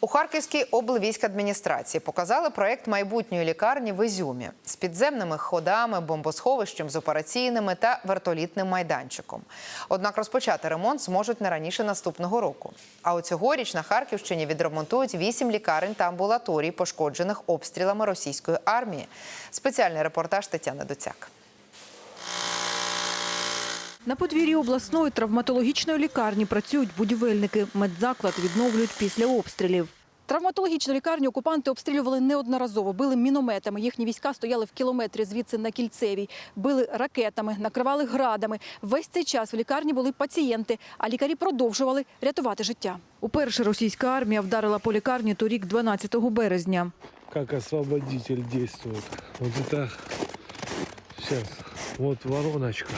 У Харківській облвійськадміністрації показали проект майбутньої лікарні в Ізюмі з підземними ходами, бомбосховищем з операційними та вертолітним майданчиком. Однак розпочати ремонт зможуть не раніше наступного року. А у цьогоріч на Харківщині відремонтують вісім лікарень та амбулаторій, пошкоджених обстрілами російської армії. Спеціальний репортаж Тетяни Доцяк. На подвір'ї обласної травматологічної лікарні працюють будівельники. Медзаклад відновлюють після обстрілів. Травматологічну лікарню окупанти обстрілювали неодноразово. Били мінометами. Їхні війська стояли в кілометрі звідси на кільцевій. Били ракетами, накривали градами. Весь цей час в лікарні були пацієнти, а лікарі продовжували рятувати життя. Уперше російська армія вдарила по лікарні торік 12 березня. как освободитель действует. Вот это сейчас, вот вороночка.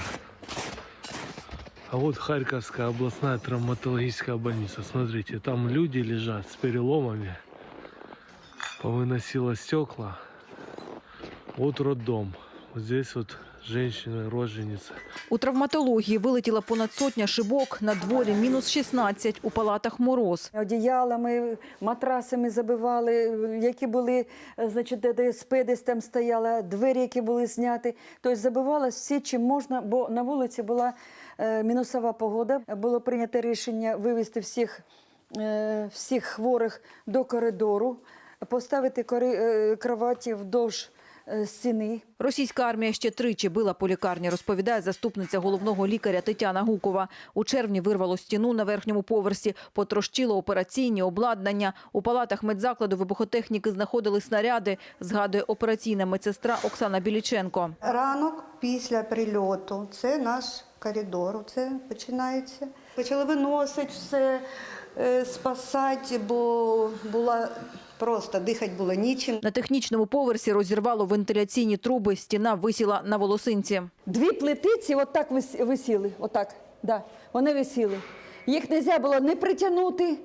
А вот Харьковская областная травматологическая больница. Смотрите, там люди лежат с переломами. Повыносило стекла. Вот роддом. Вот здесь вот женщина, роженица. У травматології вилетіла понад сотня шибок. На дворі мінус 16, у палатах мороз. Одіялами, матрасами забивали, які були, е, значить, де- де спидись там стояла, двері, які були зняті. Тобто забивалось всі, чим можна, бо на вулиці була е, мінусова погода. Було прийнято рішення вивезти всіх, е, всіх хворих до коридору, поставити кори- е, кроваті вдовж стіни. Російська армія ще тричі била по лікарні, розповідає заступниця головного лікаря Тетяна Гукова. У червні вирвало стіну на верхньому поверсі, потрощило операційні обладнання. У палатах медзакладу вибухотехніки знаходили снаряди, згадує операційна медсестра Оксана Біліченко. Ранок після прильоту це наш коридор. Це починається. Почали виносити все, е, спасати, бо була просто дихати було нічим. На технічному поверсі розірвало вентиляційні труби, стіна висіла на волосинці. Дві плитиці отак вис- висіли, отак, да, вони висіли. Їх не можна було не притягнути,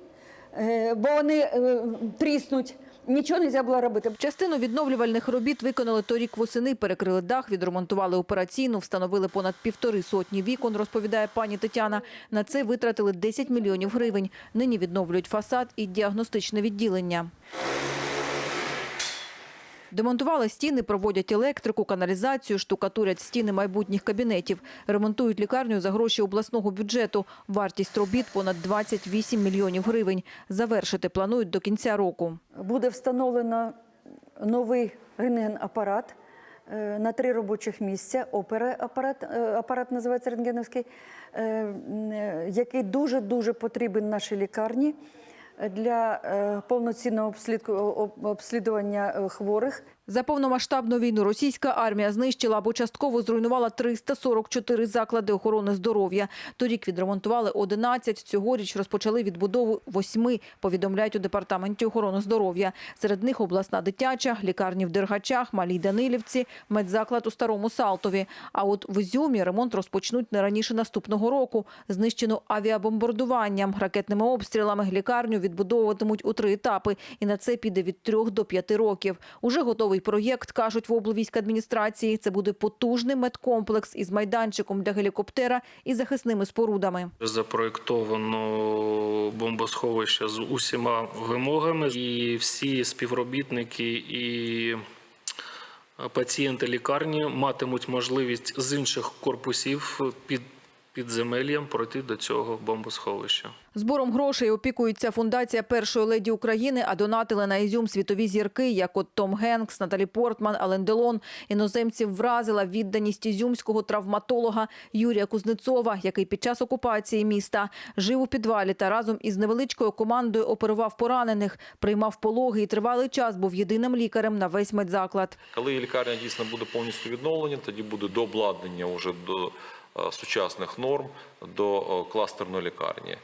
е, бо вони е, тріснуть. Нічого не можна було робити. Частину відновлювальних робіт виконали торік восени, перекрили дах, відремонтували операційну, встановили понад півтори сотні вікон, розповідає пані Тетяна. На це витратили 10 мільйонів гривень. Нині відновлюють фасад і діагностичне відділення. Демонтували стіни, проводять електрику, каналізацію, штукатурять стіни майбутніх кабінетів. Ремонтують лікарню за гроші обласного бюджету. Вартість робіт – понад 28 мільйонів гривень. Завершити планують до кінця року. Буде встановлено новий рентген-апарат е, на три робочих місця. Опера апарат, е, апарат називається рентгеновський, е, який дуже-дуже потрібен нашій лікарні для е, повноцінного обслідування е, хворих. За повномасштабну війну російська армія знищила або частково зруйнувала 344 заклади охорони здоров'я. Торік відремонтували 11, цьогоріч розпочали відбудову восьми, повідомляють у Департаменті охорони здоров'я. Серед них обласна дитяча, лікарні в Дергачах, Малій Данилівці, медзаклад у Старому Салтові. А от в Ізюмі ремонт розпочнуть не раніше наступного року. Знищену авіабомбардуванням, ракетними обстрілами лікарню відбудовуватимуть у три етапи. І на це піде від трьох до п'яти років. Уже готовий проєкт, кажуть в облвійськадміністрації. Це буде потужний медкомплекс із майданчиком для гелікоптера і захисними спорудами. Запроєктовано бомбосховище з усіма вимогами, і всі співробітники і пацієнти лікарні матимуть можливість з інших корпусів під підземеллям пройти до цього бомбосховища. Збором грошей опікується фундація першої леді України, а донатили на Ізюм світові зірки, як от Том Генкс, Наталі Портман, Ален Делон. Іноземців вразила відданість ізюмського травматолога Юрія Кузнецова, який під час окупації міста жив у підвалі та разом із невеличкою командою оперував поранених, приймав пологи і тривалий час був єдиним лікарем на весь медзаклад. Коли лікарня дійсно буде повністю відновлена, тоді буде дообладнання вже до сучасних норм, до е, кластерної лікарні.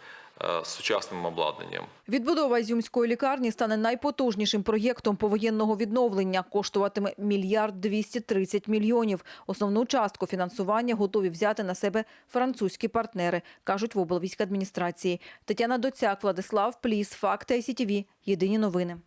е, сучасним обладнанням. Відбудова Ізюмської лікарні стане найпотужнішим проєктом повоєнного відновлення. Коштуватиме мільярд 230 мільйонів. Основну частку фінансування готові взяти на себе французькі партнери, кажуть в облвійській адміністрації. Тетяна Доцяк, Владислав Пліс, Факти ICTV. Єдині новини.